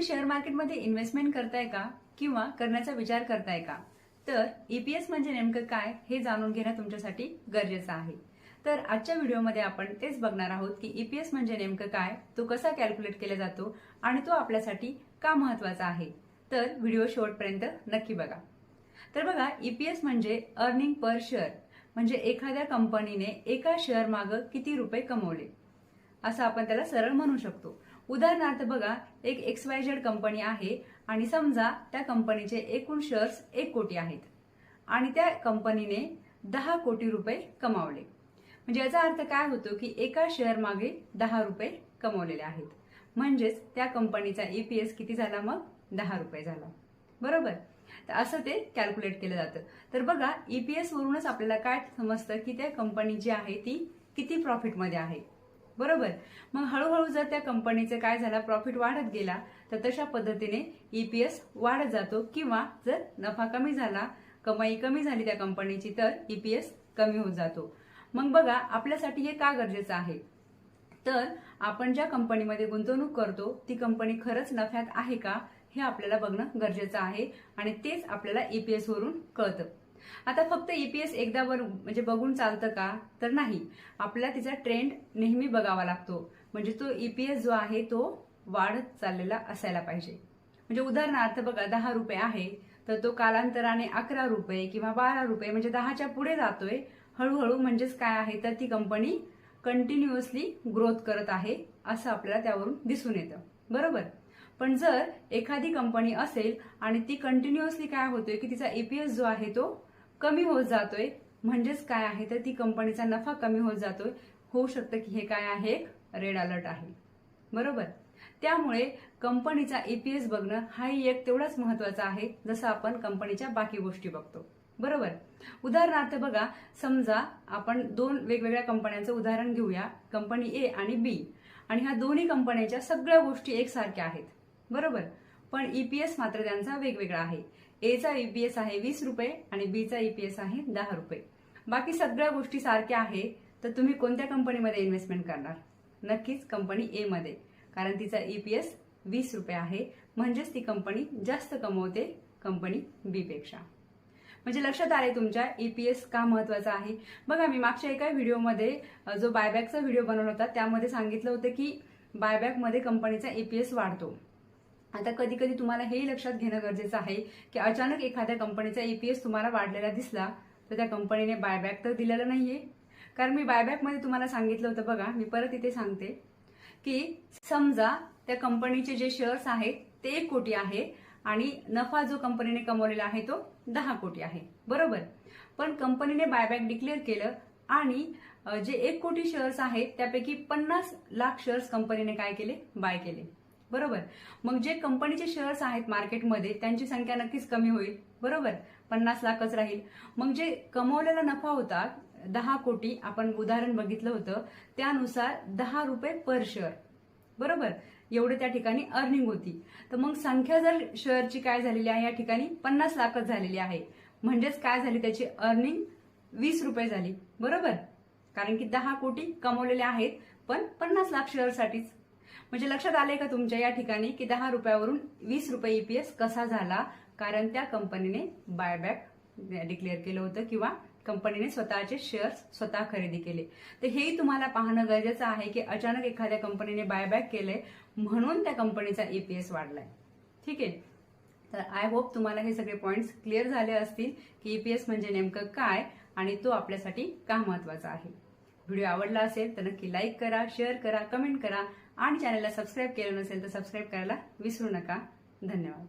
तुम्ही शेअर मार्केटमध्ये इन्व्हेस्टमेंट करताय का? किंवा करण्याचा विचार करताय का? तर ईपीएस म्हणजे नेमकं काय हे जाणून घेणं तुमच्यासाठी गरजेचं आहे. तर आजच्या व्हिडिओमध्ये आपण तेच बघणार आहोत की ईपीएस म्हणजे नेमकं काय तो कसा कॅल्क्युलेट केला जातो आणि तो आपल्यासाठी का महत्त्वाचा आहे. तर व्हिडिओ शेवटपर्यंत नक्की बघा. तर बघा ईपीएस म्हणजे अर्निंग पर शेअर म्हणजे एखाद्या कंपनीने एका शेअर मागं किती रुपये कमवले. असं आपण त्याला सरळ म्हणू शकतो. उदाहरणार्थ बघा एक एक्स वाय झेड कंपनी आहे आणि समजा त्या कंपनीचे एकूण शेअर्स एक कोटी आहेत. आणि त्या कंपनीने दहा कोटी रुपये कमावले. म्हणजे याचा अर्थ काय होतो की एका शेअर मागे दहा रुपये कमवलेले आहेत. म्हणजेच त्या कंपनीचा ईपीएस किती झाला मग? दहा रुपये झाला. बरोबर? तर असं ते कॅल्क्युलेट केलं जातं. तर बघा ईपीएस वरूनच आपल्याला काय समजतं की त्या कंपनी जी आहे ती किती प्रॉफिटमध्ये आहे? बरोबर. मग हळूहळू जर त्या कंपनीचं काय झालं प्रॉफिट वाढत गेला तर तशा पद्धतीने ईपीएस वाढत जातो. किंवा जर नफा कमी झाला कमाई कमी झाली त्या कंपनीची तर ईपीएस कमी होत जातो. मग बघा आपल्यासाठी हे का गरजेचं आहे? तर आपण ज्या कंपनीमध्ये गुंतवणूक करतो ती कंपनी खरंच नफ्यात आहे का हे आपल्याला बघणं गरजेचं आहे. आणि तेच आपल्याला ईपीएस वरून कळतं. आता फक्त ईपीएस एकदा वर म्हणजे बघून चालतं का? तर नाही. आपल्याला तिचा ट्रेंड नेहमी बघावा लागतो. म्हणजे तो ईपीएस जो आहे तो वाढत चाललेला असायला पाहिजे. म्हणजे उदाहरणार्थ बघा दहा रुपये आहे तर तो कालांतराने अकरा रुपये किंवा बारा रुपये म्हणजे दहाच्या पुढे जातोय. हळूहळू म्हणजेच काय आहे? तर ती कंपनी कंटिन्युअसली ग्रोथ करत आहे असं आपल्याला त्यावरून दिसून येतं. बरोबर? पण जर एखादी कंपनी असेल आणि ती कंटिन्युअसली काय होतोय की तिचा ईपीएस जो आहे तो कमी होत जातोय. म्हणजेच काय आहे तर ती कंपनीचा नफा कमी होत जातोय. होऊ शकतं की हे काय आहे? एक रेड अलर्ट आहे. बरोबर? त्यामुळे कंपनीचा ईपीएस बघणं हाही एक तेवढाच महत्त्वाचा आहे जसं आपण कंपनीच्या बाकी गोष्टी बघतो. बरोबर? उदाहरणार्थ बघा समजा आपण दोन वेगवेगळ्या कंपन्यांचं उदाहरण घेऊया. कंपनी ए आणि बी आणि ह्या दोन्ही कंपन्यांच्या सगळ्या गोष्टी एकसारख्या आहेत. बरोबर? पण ईपीएस मात्र त्यांचा वेगवेगळा आहे. एचा ईपीएस आहे वीस रुपये आणि बीचा ईपीएस आहे दहा रुपये. बाकी सगळ्या गोष्टी सारख्या आहे तर तुम्ही कोणत्या कंपनीमध्ये इन्व्हेस्टमेंट करणार? नक्कीच कंपनी ए मध्ये. कारण तिचा ईपीएस वीस रुपये आहे. म्हणजेच ती कंपनी जास्त कमवते कंपनी बी पेक्षा. म्हणजे लक्षात आले तुमच्या ईपीएस का महत्त्वाचा आहे? बघा मी मागच्या एका व्हिडिओमध्ये जो बायबॅकचा व्हिडिओ बनवला होता त्यामध्ये सांगितलं होतं की बायबॅकमध्ये कंपनीचा ईपीएस वाढतो. आता कधी कधी तुम्हाला हेही लक्षात घेणं गरजेचं आहे की अचानक एखाद्या कंपनीचा ईपीएस तुम्हाला वाढलेला दिसला तर त्या कंपनीने बायबॅक तर दिलेला नाहीये. कारण मी बायबॅकमध्ये तुम्हाला सांगितलं होतं बघा मी परत इथे सांगते की समजा त्या कंपनीचे जे शेअर्स आहेत ते एक कोटी आहे आणि नफा जो कंपनीने कमवलेला आहे तो दहा कोटी आहे. बरोबर? पण कंपनीने बायबॅक डिक्लेअर केलं आणि जे एक कोटी शेअर्स आहेत त्यापैकी पन्नास लाख शेअर्स कंपनीने काय केले? बाय केले. बरोबर. मग जे कंपनीचे शेअर्स आहेत मार्केटमध्ये त्यांची संख्या नक्कीच कमी होईल. बरोबर? पन्नास लाखच राहील. मग जे कमवलेला नफा होता दहा कोटी आपण उदाहरण बघितलं होतं त्यानुसार दहा रुपये पर शेअर बरोबर? एवढे त्या ठिकाणी अर्निंग होती. तर मग संख्या जर शेअरची काय झालेली आहे या ठिकाणी पन्नास लाखच झालेली आहे. म्हणजेच काय झाली त्याची अर्निंग वीस रुपये झाली. बरोबर? कारण की दहा कोटी कमवलेले आहेत पण पन्नास लाख शेअरसाठीच म्हणजे लक्षात आले का तुमच्या या ठिकाणी की दहा रुपयावरून वीस रुपये ईपीएस कसा झाला? कारण त्या कंपनीने बायबॅक डिक्लेअर केलं होतं किंवा कंपनीने स्वतःचे शेअर्स स्वतः खरेदी केले. तर हेही तुम्हाला पाहणं गरजेचं आहे की अचानक एखाद्या कंपनीने बायबॅक केलंय म्हणून त्या कंपनीचा ईपीएस वाढलाय. ठीक आहे? तर आय होप तुम्हाला हे सगळे पॉइंट्स क्लिअर झाले असतील की ईपीएस म्हणजे नेमकं काय आणि तो आपल्यासाठी का महत्त्वाचा आहे? व्हिडिओ आवडला असेल तर नक्की लाईक करा शेअर करा कमेंट करा. आणि चॅनलला सबस्क्राईब केलं नसेल तर सबस्क्राईब करायला विसरू नका. धन्यवाद.